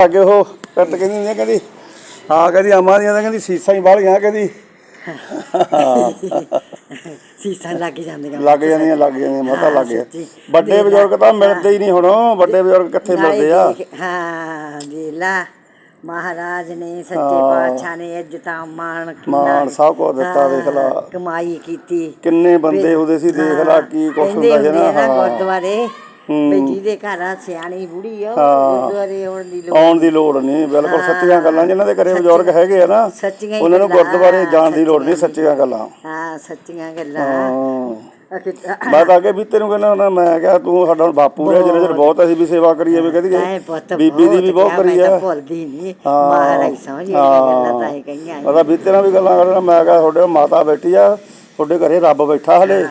ਅੱਗੇ ਉਹ ਕੱਟ ਕਹਿੰਦੀ ਹੁੰਦੀ ਆ, ਕਹਿੰਦੀ ਹਾਂ ਕਹਿੰਦੀ ਅਮਾਂ ਦੀਆਂ ਤਾਂ ਕਹਿੰਦੀ ਸੀਸਾਂ ਹੀ ਬਾਹਲੀਆਂ ਕਹਿੰਦੀ ਸੀਸਾਂ ਲੱਗ ਜਾਂਦੀਆਂ ਲੱਗ ਜਾਂਦੀਆਂ ਲੱਗ ਜਾਂਦੀਆਂ ਮਤਾ ਲੱਗ ਗਿਆ ਸੱਚੀ। ਵੱਡੇ। ਬਜ਼ੁਰਗ ਤਾਂ ਮਿਲਦੇ ਹੀ ਨਹੀਂ ਹੁਣ ਵੱਡੇ ਬਜ਼ੁਰਗ ਕਿੱਥੇ ਮਿਲਦੇ ਆ ਦੇਖ- ਹਾਂ ਜੀ ਲਾ ਮਹਾਰਾਜ ਨੇ ਸੱਚੇ। ਪਾਤਸ਼ਾਹ ਨੇ ਇੱਜ਼ਤਾਂ ਮਾਣ ਕਿੰਨਾ- ਮਾਣ ਸਭ ਕੁਝ ਦਿੱਤਾ, ਦੇਖ ਲਾ। ਹਾਂ, ਕਮਾਈ ਕੀਤੀ ਕਿੰਨੇ ਬੰਦੇ ਹੁੰਦੇ ਸੀ ਦੇਖ ਲਾ ਕੀ ਕੁਛ ਕਹਿੰਦੇ ਹੁੰਦਾ ਸੀ ਨਾ ਹੁੰਦੇ ਆ ਹਾਂ ਗੁਰਦੁਆਰੇ। ਵੀ ਜਿਹਦੇ ਘਰ ਆ ਸਿਆਣੀ ਬੁੜੀ ਆ ਉਹ। ਗੁਰਦੁਆਰੇ ਆਉਣ ਦੀ ਲੋੜ ਆਉਣ ਦੀ ਲੋੜ ਨਹੀਂ ਬਿਲਕੁਲ ਸੱਚੀਆਂ ਗੱਲਾਂ ਜਿਨ੍ਹਾਂ ਦੇ ਘਰੇ ਬਜ਼ੁਰਗ ਹੈਗੇ ਆ ਨਾ ਸੱਚੀਆਂ ਹੀ ਉਹਨਾਂ ਨੂੰ ਗੱਲਾਂ, ਗੁਰਦੁਆਰੇ ਜਾਣ ਦੀ ਲੋੜ ਨਹੀਂ ਸੱਚੀਆਂ ਸੱਚੀਆਂ ਗੱਲਾਂ। ਹਾਂ ਸੱਚੀਆਂ ਗੱਲਾਂ। ਹਾਂ। ਅਖੇ ਮੈਂ ਤਾਂ ਅੱਗੇ ਵੀ ਤੈਨੂੰ ਕਹਿੰਦਾ ਹੁੰਦਾ ਮੈਂ ਕਿਹਾ ਤੂੰ ਸਾਡਾ ਬਾਪੂ ਰਿਹਾ ਜਿਹਨੇ ਚਿਰ ਬਹੁਤ ਅਸੀਂ ਵੀ ਸੇਵਾ ਕਰੀਏ ਵੀ ਕਹਦੀ ਐ ਬੀਬੀ ਦੀ ਵੀ ਬਹੁਤ ਕਰੀ ਮੈਂ ਤਾਂ ਆ। ਭੁੱਲਦੀ ਨਹੀਂ। ਹਾਂ। ਮਹਾਰਾਜ ਸਮਝ ਇਹ ਗੱਲਾਂ ਤਾਂ ਇਹ ਕਹੀਆਂ ਪਤਾ ਵੀ ਤੇਰਾ ਵੀ ਗੱਲਾਂ ਕਰਨਾ ਮੈਂ ਕਿਹਾ ਤੁਹਾਡੇ ਮਾਤਾ ਬੈਠੀ ਆ ਤੁਹਾਡੇ ਘਰੇ ਰੱਬ ਬੈਠਾ ਹਲੇ।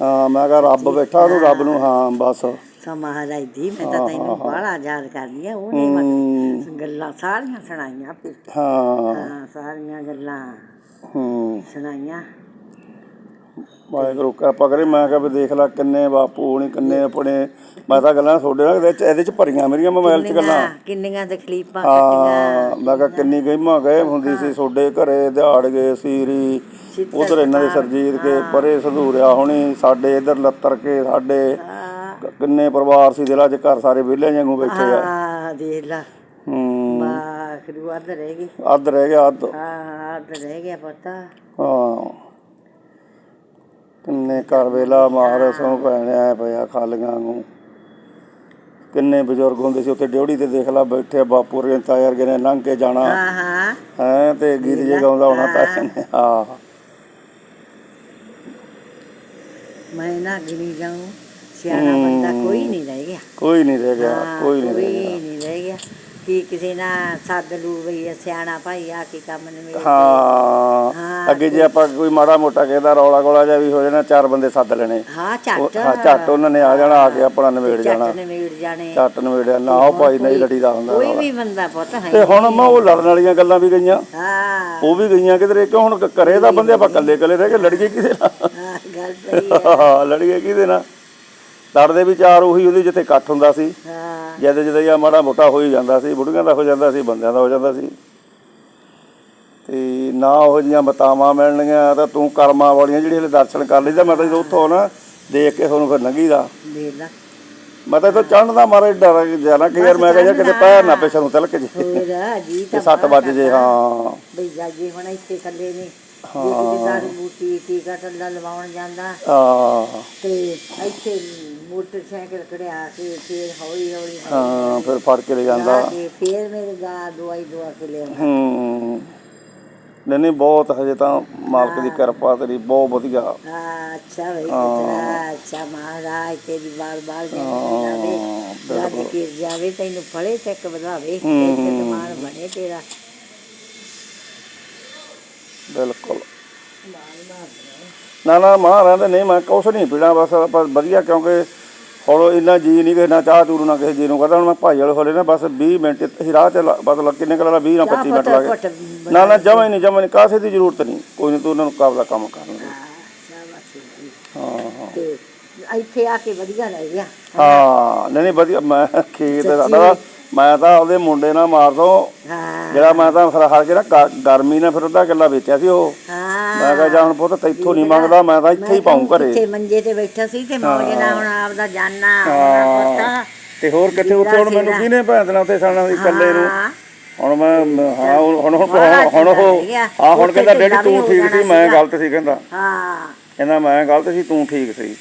ਹਾਂ ਮੈਂ ਕਿਹਾ ਰੱਬ ਬੈਠਾ ਤੂੰ ਰੱਬ ਨੂੰ ਹਾਂ। ਬਸ। ਸੋ ਮਹਾਰਾਜ ਦੀ ਮੈਂ ਤਾਂ ਤੈਨੂੰ ਬੜਾ ਯਾਦ ਕਰਦੀ ਆ ਉਹਨੇ ਮੈਨੂੰ ਗੱਲਾਂ ਸਾਰੀਆਂ ਸੁਣਾਈਆਂ ਫਿਰ। ਹਾਂ। ਹਾਂ ਸਾਰੀਆਂ ਗੱਲਾਂ ਹੂੰ। ਸੁਣਾਈਆਂ। ਵਾਹਿਗੁਰੂ ਕਿਰਪਾ ਕਰੇ। ਮੈਂ ਕਿਹਾ ਵੀ ਦੇਖ ਲੈ ਕਿੰਨੇ ਬਾਪੂ ਹੋਣੀ ਕਿੰਨੇ ਆਪਣੇ। ਮੈਂ ਤਾਂ ਗੱਲਾਂ ਤੁਹਾਡੇ ਨਾਲ ਇਹਦੇ ਚ ਇਹਦੇ ਚ ਭਰੀਆਂ ਮੇਰੀਆਂ ਮੋਬਾਈਲ 'ਚ ਗੱਲਾਂ। ਕਿੰਨੀਆਂ- ਕਿੰਨੀਆਂ ਤਕਲੀਫਾਂ ਕੱਟੀਆਂ ਹਾਂ ਮੈਂ ਕਿਹਾ ਕਿੰਨੀ ਗਹਿਮਾ ਗਏ ਹੁੰਦੀ ਸੀ ਤੁਹਾਡੇ ਘਰੇ ਦਿਹਾੜ ਗਏ ਸੀਰੀ ਉਧਰ ਇਹਨਾਂ ਦੇ ਸਰਜੀਤ ਕੇ ਪਰੇ ਸਧੂਰਿਆ ਹੋਣੀ ਸਾਡੇ ਇਧਰ ਲੱਤਰ ਕੇ ਸਾਡੇ ਕ- ਕਿੰਨੇ ਪਰਿਵਾਰ ਸੀ ਦਿਲਾਂ 'ਚ ਘਰ ਸਾਰੇ ਵਿਹਲੇ ਵਾਂਗੂ ਬੈਠੇ ਆ। ਆ ਦੇਖ ਲਾ। ਹੂੰ। ਅੱਧ ਰਹਿ ਗਈ। ਅੱਧ ਰਹਿ ਗਿਆ ਅੱਧ ਰਹਿ ਗਿਆ ਪਤਾ। ਹਾਂ। ਕਿੰਨੇ ਘਰ ਵੇਲਾ ਮਾਰ ਸੋ ਪਿਆ ਖਾਲੀਆਂ ਨੂੰ ਕਿੰਨੇ ਬਜ਼ੁਰਗ ਹੁੰਦੇ ਸੀ ਉੱਥੇ ਡਿਉੜੀ ਤੇ ਦੇਖ ਲਾ ਬੈਠੇ ਬਾਪੂ ਰੇ ਗਏ ਨੇ ਲੰਘ ਕੇ ਜਾਣਾ। ਹਾਂ ਹਾਂ। ਹੈ ਤੇ ਗੀਤ ਜੇ ਗਾਉਂਦਾ ਹੋਣਾ ਤਾਂ ਨੇ ਹਾਂ ਮੈਂ ਨਾ ਗਿਣੀ ਜਾਉਂ ਸਿਆਣਾ ਬੰਦਾ ਕੋਈ ਨਹੀਂ ਰਹਿ ਗਿਆ। ਕੋਈ ਨਹੀਂ ਰਹਿ ਗਿਆ ਕੋਈ ਨਹੀਂ ਰਹਿ ਗਿਆ। ਕੀ ਕਿਸੇ ਨਾਲ ਸੱਦ ਲੂ ਬਈ ਇਹ ਸਿਆਣਾ ਭਾਈ ਆ ਕੇ ਕੰਮ ਦੇ। ਹਾਂ ਹਾਂ, ਅੱਗੇ ਜੇ ਆਪਾਂ ਕੋਈ ਮਾੜਾ ਮੋਟਾ ਕਹਿੰਦਾ ਰੌਲਾ ਗੋਲਾ ਜਿਹਾ ਵੀ ਹੋ ਜਾਣਾ ਚਾਰ ਬੰਦੇ ਸੱਦ ਲੈਣੇ। ਹਾਂ ਝੱਟ। ਹਾਂ ਝੱਟ ਉਹਨਾਂ ਨੇ ਆ ਜਾਣਾ ਆ ਕੇ ਆਪਣਾ ਨਿਬੇੜ ਜਾਣਾ। ਝੱਟ ਨਿਬੇੜ ਜਾਣੇ। ਝੱਟ ਨਿਬੇੜਿਆ ਨਾ ਉਹ ਭਾਈ ਨਹੀਂ ਲੜੀਦਾ ਹੁੰਦਾ ਕੋਈ। ਵੀ ਬੰਦਾ ਪੁੱਤ ਹੈ ਤੇ ਹੁਣ ਮੈਂ ਉਹ ਲੜਨ ਵਾਲੀਆਂ ਗੱਲਾਂ ਵੀ ਗਈਆਂ। ਹਾਂ। ਉਹ ਵੀ ਗਈਆਂ ਕਿਧਰੇ ਕਿਉਂ ਹੁਣ ਘਰੇ ਦਾ ਬੰਦੇ ਆਪਾਂ ਇਕੱਲੇ ਇਕੱਲੇ ਰਹਿ ਕੇ ਲੜੀਏ ਕਿਹਦੇ ਨਾਲ? ਹਾਂ, ਗੱਲ ਸਹੀ ਹੈ। ਲੜੀਏ ਕਿਹਦੇ ਨਾਲ? ਲੜਦੇ ਵੀ ਚਾਰ ਉਹੀ ਉਹਦੇ ਜਿੱਥੇ ਇਕੱਠ ਹੁੰਦਾ ਸੀ। ਹਾਂ। ਜਦ ਜਦ ਜਾਂ ਮਾੜਾ ਮੋਟਾ ਹੋ ਹੀ ਜਾਂਦਾ ਸੀ ਬੁੜੀਆਂ ਦਾ ਹੋ ਜਾਂਦਾ ਸੀ ਬੰਦਿਆਂ ਦਾ ਹੋ ਜਾਂਦਾ ਸੀ। ਤੇ ਨਾ ਉਹ ਜੀਆਂ ਬਤਾਵਾਂ ਮਿਲਣਗੀਆਂ ਤਾਂ ਤੂੰ ਕਰਮਾਂ ਵਾਲੀਆਂ ਜਿਹੜੀ ਹਲੇ ਦਰਸ਼ਨ ਕਰ ਲਈਦਾ ਮੈਂ ਤਾਂ ਜਦੋਂ ਉੱਥੋਂ ਨਾ ਦੇਖ ਕੇ ਤੁਹਾਨੂੰ ਫਿਰ ਲੰਘੀਦਾ। ਦੇਖ ਲਾ। ਮੈਂ ਤਾਂ ਇੱਥੋਂ ਚੜ੍ਹਨ ਦਾ ਮਾਰੇ ਡਰ ਜਾਣਾ ਕਿ ਯਾਰ ਮੈਂ ਕਿਹਾ ਯਾਰ ਕਿਤੇ ਪੈਰ ਨਾ ਪਿੱਛੇ ਨੂੰ ਤਿਲਕ ਜੇ। ਹੋਰ ਜੀ ਤੇ ਤਾਂ 7 ਵੱਜ ਜੇ ਹਾਂ। ਬਈ ਜਾਜੀ ਹੁਣ ਇੱਥੇ ਇਕੱਲੇ ਨੇ ਜੇ ਕਿਤੇ ਦਾਰੂ ਬੂਟੀ ਟੀਕਾ ਟੱਲਾ ਲਵਾਉਣ ਜਾਂਦਾ। ਹਾਂ। ਤੇ ਇੱਥੇ ਮੋਟਰਸਾਈਕਲ ਖੜਿਆ ਕੇ ਫੇਰ ਹੌਲੀ ਹੌਲੀ ਹਾਂ ਫਿਰ ਫੜ ਕੇ ਲੈ ਜਾਂਦਾ। ਫੇਰ ਮੇਰੇ ਗਾ ਦਵਾਈ ਦਵਾ ਕੇ ਲਿਆਉਂਦਾ ਹੂੰ। ਨਹੀਂ ਨਹੀਂ ਬਹੁਤ ਹਜੇ ਤਾਂ ਮਾਲਕ ਦੀ ਕਿਰਪਾ ਤੇਰੀ ਬਹੁਤ ਵਧੀਆ। ਹਾਂ ਅੱਛਾ ਬਈ ਅੱਛਾ ਮਹਾਰਾਜ ਤੇਰੀ ਬਾਰ ਬਾਰ ਜਾਵੇ ਰੱਬ ਕੀ ਜਾਵੇ ਤੈਨੂੰ ਫੜੇ ਤੱਕ ਵਧਾਵੇ ਤੇ ਬਣੇ ਤੇਰਾ। ਬਿਲਕੁਲ। ਨਾ ਨਾ ਮਾਂ ਰਹਿੰਦੇ ਨਹੀਂ ਮੈਂ ਕੁਛ ਨਹੀਂ ਪੀਣਾ ਬਸ ਆਪਾਂ ਵਧੀਆ ਕਿਉਂਕਿ ਹੁਣ ਇੰਨਾ ਜੀ ਨਹੀਂ ਕਿ ਨਾ ਚਾਹ ਚੂਰੂ ਨਾ ਕਿਸੇ ਜੀ ਨੂੰ ਕਰਦਾ ਹੁਣ ਮੈਂ ਭਾਈ ਵਾਲੇ ਹੋਲੇ ਨਾ ਬਸ 20 ਮਿੰਟ ਹੀ ਰਾਹ ਤੇ ਲ- ਬਸ ਲੱਗ ਕਿੰਨੇ ਕਲਾ 20 ਨਾ 25 ਮਿੰਟ ਲੱਗੇ ਪੁੱਤ, ਨਾ ਨਾ ਜਮਾ ਹੀ ਨਹੀਂ ਜਮਾ ਨਹੀਂ ਕਾਸੇ ਦੀ ਜ਼ਰੂਰਤ ਨਹੀਂ ਕੋਈ ਨਹੀਂ ਤੂੰ ਉਹਨਾਂ ਨੂੰ ਕਾਬਲਾ ਕੰਮ ਕਰਨ ਦੇ ਸ਼ਾਬਾਸ਼ ਜੀ। ਹਾਂ ਹਾਂ। ਤੇ ਇੱਥੇ ਆ ਕੇ ਵਧੀਆ ਲੱਗ ਗਿਆ। ਹਾਂ ਨਹੀਂ ਨਹੀਂ ਵਧੀਆ ਮੈਂ ਖੇਤ ਸਾਡਾ ਮੈਂ ਤਾਂ ਉਹਦੇ ਮੁੰਡੇ ਨਾਲ ਮਾਰ ਦੋ ਹਾਂ। ਜਿਹੜਾ ਮੈਂ ਤਾਂ ਫਿਰ ਹਰ ਕੇ ਨਾ ਗ- ਗਰਮੀ ਨਾਲ ਫਿਰ ਉਹਦਾ ਗੱਲਾ ਵੇਚਿਆ ਸੀ ਉਹ। ਹਾਂ। ਮੈਂ ਕਿਹਾ ਜਾਂ ਹੁਣ ਪੁੱਤ ਤੈਥੋਂ ਨਹੀਂ ਮੰਗਦਾ ਮੈਂ ਤਾਂ ਇੱਥੇ ਹੀ ਪਾਉਂ ਘਰੇ। ਇੱਥੇ ਮੰਜੇ ਤੇ ਬੈਠਾ ਸੀ ਤੇ ਮੌਜ ਨਾਲ ਹੁਣ ਆਪਦਾ ਜਾਨਾ ਪੁੱਤ। ਤੇ ਹੋਰ ਕਿੱਥੇ ਉੱਥੇ ਹੁਣ ਮੈਨੂੰ ਕਿਹਨੇ ਭੈਣ ਦੇਣਾ ਉੱਥੇ ਸਾਣਾ ਇਕੱਲੇ ਨੂੰ? ਹਾਂ। ਹੁਣ ਮੈਂ ਹਾਂ ਹੁਣ ਹੁਣ ਹੁਣ ਹੁਣ ਉਹ। ਹਾਂ ਹੁਣ ਕਹਿੰਦਾ ਡੈਡੀ ਤੂੰ ਠੀਕ ਸੀ? ਮੈਂ। ਗਲਤ ਸੀ ਕਹਿੰਦਾ। ਹਾਂ। ਕਹਿੰਦਾ ਮੈਂ ਗਲਤ ਸੀ ਤੂੰ ਠੀਕ ਸੀ।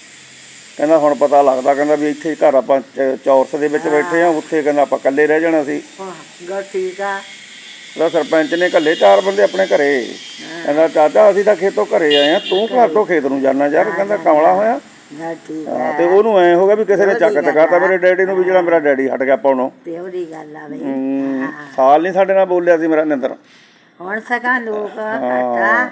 ਕਹਿੰਦਾ ਹੁਣ ਪਤਾ ਲੱਗਦਾ ਕਹਿੰਦਾ ਵੀ ਇੱਥੇ ਘਰ ਆਪਾਂ ਚ- ਚੌਰਸ ਦੇ ਵਿੱਚ ਬੈਠੇ ਆ ਉੱਥੇ ਕਹਿੰਦਾ ਆਪਾਂ ਇਕੱਲੇ ਰਹਿ ਜਾਣਾ ਸੀ। ਹਾਂ, ਗੱਲ ਠੀਕ ਆ। ਉਹਦਾ ਸਰਪੰਚ ਨੇ ਘੱਲੇ ਚਾਰ ਬੰਦੇ ਆਪਣੇ ਘਰੇ। ਕਹਿੰਦਾ ਚਾਚਾ ਅਸੀਂ ਤਾਂ ਖੇਤੋਂ ਘਰੇ ਆਏ ਆ ਤੂੰ ਘਰ ਤੋਂ ਖੇਤ ਨੂੰ ਜਾਣਾ ਯਾਰ। ਕਹਿੰਦਾ ਕਮਲਾ ਹੋਇਆ? ਠੀਕ ਆ ਤੇ ਉਹਨੂੰ ਐ ਹੋ ਗਿਆ ਵੀ ਕਿਸੇ ਨੇ ਚੱਕ ਚਕਾਤਾ ਮੇਰੇ ਡੈਡੀ ਨੂੰ ਵੀ ਜਿਹੜਾ ਮੇਰਾ ਡੈਡੀ ਹਟ ਗਿਆ ਪਾਉਣੋਂ। ਤੇ ਉਹਦੀ ਗੱਲ ਆ ਬਈ। ਸਾਲ ਨਹੀਂ ਸਾਡੇ ਨਾਲ ਬੋਲਿਆ ਸੀ ਮੇਰਾ ਨਿੰਦਰ। ਹੁਣ ਸਕਾ ਲੋਕ ਘਟਾ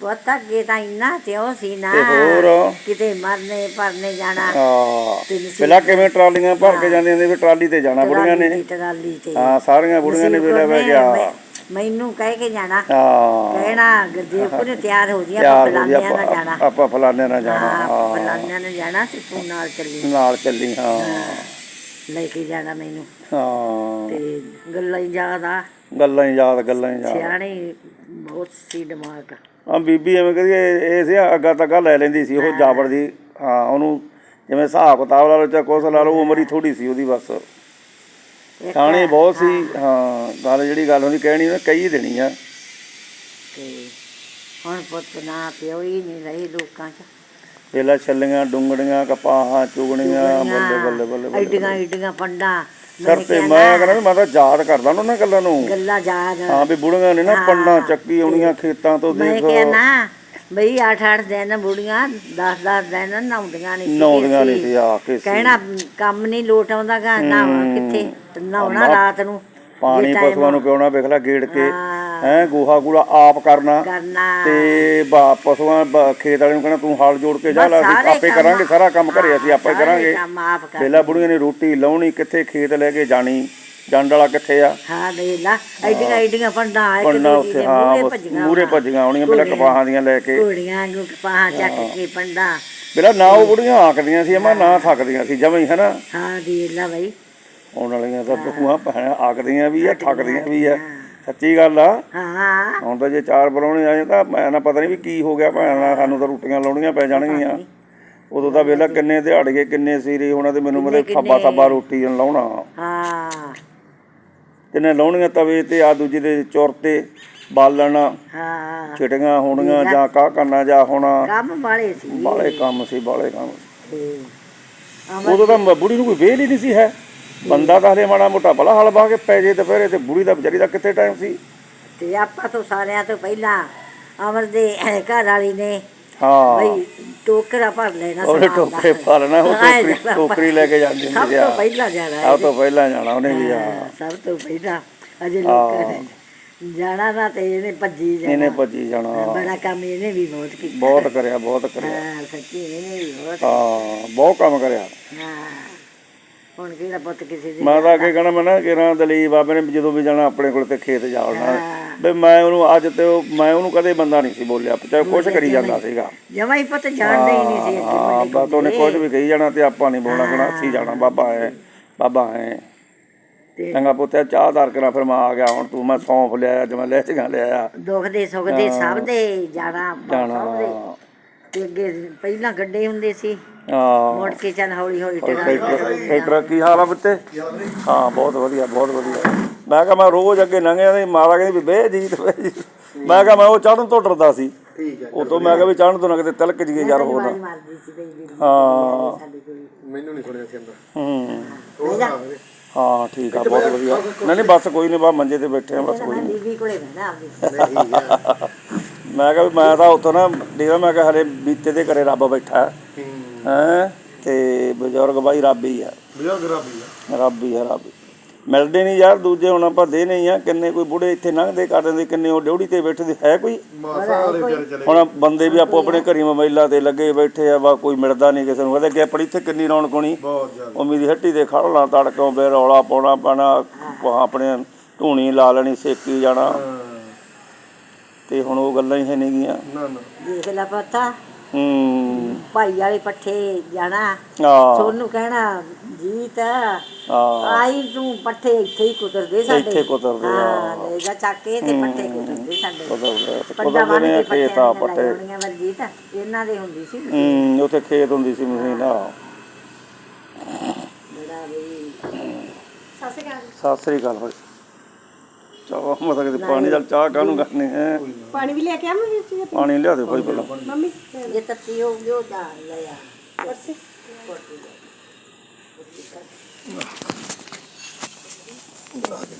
ਪੁੱਤ ਅੱਗੇ ਤਾਂ ਇੰਨਾ ਤੇ ਉਹ ਸੀ ਨਾ ਤੇ ਹੋਰ? ਕਿਤੇ ਮਰਨੇ ਪਰਨੇ ਜਾਣਾ। ਹਾਂ। ਪਹਿਲਾਂ ਕਿਵੇਂ ਟਰਾਲੀਆਂ ਭਰ ਕੇ ਜਾਂਦੀਆਂ ਨੇ ਵੀ ਟਰਾਲੀ ਤੇ ਜਾਣਾ ਬੁੜੀਆਂ ਨੇ? ਟਰਾਲੀ ਤੇ। ਹਾਂ ਸਾਰੀਆਂ ਬੁੜੀਆਂ ਨੇ ਵੇਲੇ ਬਹਿ ਗਿਆ। ਮੈਂ- ਮੈਨੂੰ ਕਹਿ ਕੇ ਜਾਣਾ। ਹਾਂ। ਕਹਿਣਾ ਗੁਰਦੇਵ ਨੇ ਤਿਆਰ ਹੋ ਜੀ ਆਪਾਂ ਤਿਆਰ ਹੋ ਜੀ ਆਪਾਂ ਜਾਣਾ। ਆਪਾਂ ਫਲਾਣੇ ਨਾਲ ਜਾਣਾ। ਹਾਂ ਹਾਂ। ਨਾਲ ਜਾਣਾ ਤੇ ਤੂੰ ਨਾਲ ਚੱਲੀ। ਨਾਲ ਚੱਲੀ ਹਾਂ। ਲੈ ਕੇ ਜਾਣਾ ਮੈਨੂੰ। ਹਾਂ। ਤੇ ਗੱਲਾਂ ਹੀ ਯਾਦ ਆ। ਗੱਲਾਂ ਹੀ ਯਾਦ ਗੱਲਾਂ ਹੀ ਯਾਦ। ਸਿਆਣੇ ਬਹੁਤ ਸੀ ਦਿਮਾਗ। ਆ ਬੀਬੀ ਐਵੇਂ ਕਹਦੀ ਇਹ ਸੀ ਅੱਗਾ ਤੱਗਾ ਲੈ ਲੈਂਦੀ ਸੀ ਉਹ ਜਾਬੜ ਦੀ। ਹਾਂ ਉਹਨੂੰ ਜਿਵੇਂ ਹਿਸਾਬ ਕਿਤਾਬ ਲਾ ਲਓ ਚਾਹੇ ਕੁਛ ਲਾ ਲਓ ਉਮਰ ਹੀ ਥੋੜੀ ਸੀ ਉਹਦੀ ਬਸ। ਸਿਆਣੀ ਬਹੁਤ ਸੀ ਹਾਂ। ਗੱਲ ਜਿਹੜੀ ਗੱਲ ਹੁੰਦੀ ਕਹਿਣੀ ਉਹਨੇ ਕਹੀ ਦੇਣੀ ਆ। ਤੇ ਹੁਣ ਪੁੱਤ ਨਾ ਪਿਓ ਹੀ ਨਹੀਂ ਰਹੀ ਲੋਕਾਂ ਚ। ਵੇਲਾ ਛੱਲੀਆਂ ਡੁੰਗੜੀਆਂ ਕਪਾਹਾਂ ਚੁਗਣੀਆਂ ਬੱਲੇ ਬੱਲੇ ਬੱਲੇ ਬੱਲੇ ਐਡੀਆਂ ਐਡੀਆਂ ਪੰਡਾ ਸਰ ਤੇ ਮੈਂ ਕਹਿੰਦਾ ਵੀ ਮੈਂ ਤਾਂ ਯਾਦ ਕਰਦਾ ਉਹਨਾਂ ਗੱਲਾਂ ਨੂੰ। ਗੱਲਾਂ ਯਾਦ। ਹਾਂ ਵੀ ਬੁੜੀਆਂ ਨੇ ਨਾ ਪੰਡਾਂ ਚੱਕੀ ਆਉਣੀਆਂ ਖੇਤਾਂ ਤੋਂ ਮੈਂ ਦੇਖ। ਬਈ 8-8 ਦਿਨ ਬੁੜੀਆਂ 10-10 ਦਿਨ ਨਹਾਉਂਦੀਆਂ ਨਹੀਂ ਸੀ ਨਹੀਂ ਸੀ ਆ ਕੇ ਸੀ। ਕਹਿਣਾ ਕੰਮ ਨਹੀਂ ਲੋਟ ਆਉਂਦਾਗਾ ਨਾ ਕਿੱਥੇ ਨਹਾਉਣਾ ਰਾਤ ਨੂੰ। ਪਾਣੀ ਪਸ਼ੂਆਂ ਨੂੰ ਪਿਉਣਾ ਵੇਖ ਲੈ ਗੇੜ ਕੇ ਹਾਂ। ਗੋਹਾ ਕੂੜਾ ਆਪ ਕਰਨਾ ਕਰਨਾ। ਤੇ ਬਾ ਪਸ਼ੂਆਂ ਬ- ਖੇਤ ਵਾਲੇ ਨੂੰ ਕਹਿਣਾ ਤੂੰ ਹਲ ਜੋੜ ਕੇ ਜਾ ਬਸ ਲੈ ਅਸੀਂ ਆਪੇ ਕਰਾਂਗੇ ਸਾਰਾ ਕੰਮ ਘਰੇ ਅਸੀਂ ਆਪੇ ਕਰਾਂਗੇ। ਕੰਮ ਆਪ ਕਰ ਪਹਿਲਾਂ ਬੁੜੀਆਂ ਨੇ ਰੋਟੀ ਲਾਉਣੀ ਕਿੱਥੇ ਖੇਤ ਲੈ ਕੇ ਜਾਣੀ ਜੰਡ ਵਾਲਾ ਕਿੱਥੇ ਆ? ਹਾਂ ਦੇ ਲਾ ਐਡੀਆਂ ਐਡੀਆਂ ਪੰਡਾ ਆਏ ਪੰਨਾ ਉੱਥੇ ਹਾਂ ਮੂਰੇ ਭੱਜੀਆਂ ਆਉਣੀਆਂ ਪਹਿਲਾਂ ਕਪਾਹਾਂ ਦੀਆਂ ਲੈ ਕੇ। ਘੋੜੀਆਂ ਨੂੰ ਪਾਹ ਚੱਕ ਕੇ ਪੰਡਾ ਪਹਿਲਾਂ ਨਾ ਉਹ ਬੁੜੀਆਂ ਆਕਦੀਆਂ ਸੀ ਅਮਾ ਨਾ ਥੱਕਦੀਆਂ ਸੀ ਜਮਾਂ ਹੀ ਹਨਾ? ਹਾਂ ਦੇ ਲਾ ਬਈ। ਆਉਣ ਵਾਲੀਆਂ ਤਾਂ ਬਹੂਆਂ ਭੈਣਾਂ ਆਕਦੀਆਂ ਵੀ ਆ ਥੱਕਦੀਆਂ ਵੀ ਆ। ਸੱਚੀ ਗੱਲ ਆ। ਹਾਂ। ਹੁਣ ਤਾਂ ਜੇ ਚਾਰ ਪਰੌਣੇ ਆ ਜਾਣ ਤਾਂ ਮੈਂ ਨਾ ਪਤਾ ਨਹੀਂ ਵੀ ਕੀ ਹੋ ਗਿਆ ਭੈਣਾਂ ਸਾਨੂੰ ਤਾਂ ਰੋਟੀਆਂ ਲਾਉਣੀਆਂ ਪੈ ਜਾਣਗੀਆਂ। ਉਦੋਂ ਤਾਂ ਵੇਲਾ ਕਿੰਨੇ ਦਿਹਾੜੀਏ ਕਿੰਨੇ ਸੀਰੇ ਹੋਣਾ ਤੇ ਮੈਨੂੰ ਮਤਲਬ ਥੱਬਾ ਥੱਬਾ ਰੋਟੀ ਲਾਉਣਾ। ਹਾਂ। ਕਿੰਨੇ ਲਾਉਣੀਆਂ ਤਵੇ ਤੇ ਆ ਦੂਜੇ ਦੇ ਚੁਰ ਤੇ ਬਾਲਣ। ਹਾਂ। ਛਿਟੀਆਂ ਹੋਣੀਆਂ ਜਾਂ ਕਾ ਕਰਨਾ ਜਾਂ ਹੋਣਾ। ਕੰਮ ਵਾਲੇ ਸੀ। ਬਾਲੇ ਕੰਮ ਸੀ ਬਾਲੇ ਕੰਮ ਸੀ। ਉਦੋਂ ਤਾਂ ਬੁੜੀ ਨੂੰ ਕੋਈ ਵੇਲ ਹੀ ਨਹੀਂ ਸੀ ਹੈ। ਬੰਦਾ ਤਾਂ ਹਲੇ ਮਾੜਾ ਮੋਟਾ ਭਲਾ ਹਲ ਬਾ ਕੇ ਪੈ ਜੇ ਦੁਪਹਿਰੇ ਤੇ ਬੁੜੀ ਦਾ ਵਿਚਾਰੀ ਦਾ ਕਿੱਥੇ ਟਾਈਮ ਸੀ? ਤੇ ਆਪਾਂ ਤੋਂ ਸਾਰਿਆਂ ਤੋਂ ਪਹਿਲਾਂ ਅਮਰ ਦੇ ਘਰ ਵਾਲੀ ਨੇ ਹਾਂ। ਬਈ ਟੋਕਰਾ ਭਰ ਲੈਣਾ ਉਹਨੇ। ਟੋਕਰੇ ਪਾਲਣਾ ਉਹ ਟੋਕਰੀ ਟੋਕਰੀ ਲੈ ਕੇ ਜਾਂਦੀ ਸਭ ਹੁੰਦੀ ਸੀ ਤੋਂ ਪਹਿਲਾਂ ਜਾਣਾ ਸਭ ਤੋਂ ਪਹਿਲਾਂ ਜਾਣਾ ਉਹਨੇ ਵੀ ਆ ਸਭ ਤੋਂ ਪਹਿਲਾਂ ਅਜੇ ਲੋਕਾਂ ਨੇ ਜਾਣਾ ਨਾ ਤੇ ਇਹਨੇ ਭੱਜੀ ਇਹਨੇ ਜਾਣਾ ਭੱਜੀ ਜਾਣਾ ਬੜਾ ਕੰਮ ਇਹਨੇ ਵੀ ਬਹੁਤ ਕੀਤਾ। ਬਹੁਤ ਕਰਿਆ ਬਹੁਤ ਕਰਿਆ। ਹਾਂ ਸੱਚੀ ਇਹਨੇ ਵੀ ਬਹੁਤ ਹਾਂ ਬਹੁਤ ਕੰਮ ਕਰਿਆ। ਹਾਂ। ਹੁਣ ਕਿਹੜਾ ਪੁੱਤ ਕਿਸੇ ਦੇ ਮੈਂ ਤਾਂ ਅੱਗੇ ਕਹਿਣਾ ਮੈਂ ਨਾ ਕਿ ਨਾ ਦਲੀਪ ਬਾਬੇ ਨੇ ਜਦੋਂ ਵੀ ਜਾਣਾ ਆਪਣੇ ਕੋਲ ਤੇ ਖੇਤ ਜਾਣਾ ਹਾਂ। ਵੀ ਮੈਂ ਉਹਨੂੰ ਅੱਜ ਤੇ ਮੈਂ ਉਹਨੂੰ ਕਦੇ ਬੰਦਾ ਨਹੀਂ ਸੀ ਬੋਲਿਆ ਚਾਹੇ ਕੁਛ ਕਰੀ ਜਾਂਦਾ ਸੀਗਾ। ਜਮਾ ਹੀ ਪੁੱਤ ਜਾਣਦੇ ਹੀ ਨਹੀਂ ਸੀ ਅੱਗੇ ਹਾਂ ਵੱਡੇ ਬਸ ਉਹਨੇ ਕੁਝ ਵੀ ਕਹੀ ਜਾਣਾ ਤੇ ਆਪਾਂ ਨਹੀਂ ਬੋਲਣਾ ਕਹਿਣਾ ਅਸੀਂ ਜਾਣਾ ਬਾਬਾ ਹੈ ਬਾਬਾ ਤੇ ਚੰਗਾ ਪੁੱਤਿਆ ਚਾਹ ਦਰ ਕਰਾਂ ਫਿਰ ਮੈਂ ਆ ਗਿਆ ਹੁਣ ਤੂੰ ਮੈਂ ਸੌਂਫ ਲਿਆ ਅੱਜ ਮੈਂ ਲਹਿਚੀਆਂ ਲਿਆ ਦੁੱਖ ਦੇ ਸੁੱਖ ਦੇ ਸਭ ਦੇ ਜਾਣਾ ਜਾਣਾ। ਤੇ ਅੱਗੇ ਪਹਿਲਾਂ ਗੱਡੇ ਹੁੰਦੇ ਸੀ। ਹਾਂ। ਮੁੜ ਕੇ ਚੱਲ ਹੌਲੀ ਹੌਲੀ ਟਰਾ ਟਰੈਕਟਰ ਟਰੈਕਟਰ ਕੀ ਹਾਲ ਆ ਬੱਤੇ ਹਾਂ ਬਹੁਤ ਵਧੀਆ ਬਹੁਤ ਵਧੀਆ। ਮੈਂ ਕਿਹਾ ਮੈਂ ਰੋਜ਼ ਅੱਗੇ ਲੰਘਿਆ ਤੇ ਮਾਰਾ ਕਹਿੰਦੀ ਵੀ ਬੇ ਜੀਤ ਬੇ ਜੀਤ ਮੈਂ ਕਿਹਾ ਮੈਂ ਉਹ ਚੜਨ ਤੋਂ ਡਰਦਾ ਸੀ। ਠੀਕ ਹੈ ਉਹ ਤੋਂ ਮੈਂ ਕਿਹਾ ਵੀ ਚੜਨ ਤੋਂ ਨਾ ਕਿਤੇ ਤਿਲਕ ਜੀਏ ਯਾਰ ਜਿਹੜੀ ਹਾਂ ਸਾਡੀ ਕੁੜੀ ਮੈਨੂੰ ਨਹੀਂ ਸੁਣਿਆ ਸੀ ਅੰਦਰ। ਹੂੰ। ਠੀਕ ਆ। ਬਹੁਤ ਵਧੀਆ। ਨਹੀਂ ਨਹੀਂ ਬਸ ਕੋਈ ਨਹੀਂ ਬਾ ਮੰਜੇ ਤੇ ਬੈਠੇ ਆ ਬਸ ਕੋਈ ਮੈਂ ਬੀਬੀ ਕੋਲੇ ਬਹਿਣਾ ਆਪਦੀ। ਨਹੀਂ ਮੈਂ ਕਿਹਾ ਵੀ ਮੈਂ ਤਾਂ ਉੱਥੋਂ ਨਾ ਡੇਰਾ ਮੈਂ ਕਿਹਾ ਹਲੇ ਬੀਤੇ ਦੇ ਘਰੇ ਰੱਬ ਬੈਠਾ। ਹੂੰ। ਹੈ? ਤੇ ਬਜ਼ੁਰਗ ਬਾਈ ਰੱਬ ਹੀ ਆ। ਬਜ਼ੁਰਗ ਰੱਬੀ ਆ। ਰੱਬ ਹੀ ਆ ਰੱਬ ਹੀ। ਮਿਲਦੇ ਨਹੀਂ ਯਾਰ ਦੂਜੇ ਹੁਣ ਆਪਾਂ ਦੇ ਨਹੀਂ ਆ ਕਿੰਨੇ ਕੋਈ ਬੁੜੇ ਇੱਥੇ ਲੰਘਦੇ ਕਰ ਦਿੰਦੇ ਕਿੰਨੇ ਉਹ ਡਿਊਟੀ ਤੇ ਬੈਠੇ ਹੈ ਕੋਈ? ਹੁਣ ਬੰਦੇ ਵੀ ਆਪੋ ਆਪਣੇ ਘਰੀ ਮੋਬਾਈਲਾਂ ਤੇ ਲੱਗੇ ਬੈਠੇ ਆ ਵਾ ਕੋਈ ਮਿਲਦਾ ਨਹੀਂ ਕਿਸੇ ਨੂੰ ਕਹਿੰਦੇ ਕਿ ਆਪਣੀ ਇੱਥੇ ਕਿੰਨੀ ਰੌਣਕ ਹੋਣੀ? ਜ਼ਿਆਦਾ। ਉਮੀਦ ਹੱਟੀ ਦੇ ਖੜਨਾ ਤੜਕੋਂ ਬੇ ਰੌਲਾ ਪਾਉਣਾ ਪੈਣਾ ਆਪਣੇ ਧੂਣੀ ਲਾ ਲੈਣੀ ਸੇਕੀ ਜਾਣਾ। ਹਾਂ, ਤੇ ਹੁਣ ਉਹ ਗੱਲਾਂ ਹੀ ਹੈ ਨਹੀਂ ਗੀਆਂ। ਨਾ ਨਾ। ਦੇਖ ਲੈ ਪਤਾ। ਹੂੰ। ਭਾਈ ਵਾਲੇ ਪੱਠੇ ਜਾਣਾ। ਆ ਸੋਨੂੰ ਕਹਿਣਾ ਜੀਤ ਆ ਆਈ ਤੂੰ ਪੱਠੇ ਇੱਥੇ ਹੀ ਕੁਤਰਦੇ ਸਾਡੇ ਇੱਥੇ ਕੁਤਰਦੇ ਆ। ਹਾਂ। ਲੈ ਜਾ ਚੱਕ ਕੇ ਤੇ ਪੱਠੇ ਕੁਤਰਦੇ ਸਾਡੇ। ਕੁਤਰਦੇ ਪੰਡਾ ਕੁਤਰਦੇ ਬੰਨ ਨੇ ਕੇ ਖੇਤ ਪੱਠਿਆਂ ਆ ਦੀਆਂ ਪੱਟੇ ਲਾਈਆਂ ਵਰਜੀਤ ਇਹਨਾਂ ਦੇ ਹੁੰਦੀ ਸੀ ਹੂੰ ਉੱਥੇ ਖੇਤ ਹੁੰਦੀ ਸੀ ਮਸ਼ੀਨ ਆ ਬੜਾ ਵੀ ਸਸੇ ਗਾ ਸਤਿ ਸ੍ਰੀ ਅਕਾਲ ਭਾਈ। ਚਾਹ ਮਾ ਸਕਦੇ ਪਾਣੀ ਨਾਲ ਚਾਹ ਕਾਹਨੂੰ ਕਰਨੀ ਹੈ? ਪਾਣੀ ਵੀ ਲੈ ਕੇ ਆਵਾਂ ਵੀਰ ਪਾਣੀ ਲਿਆ ਦਿਓ ਭਾਈ ਪਹਿਲਾਂ। ਮੰਮੀ। ਜੇ ਤੱਤੀ ਹੋ ਗਈ ਦਾ ਲਿਆ ਪਰਸੇ। ਦੇ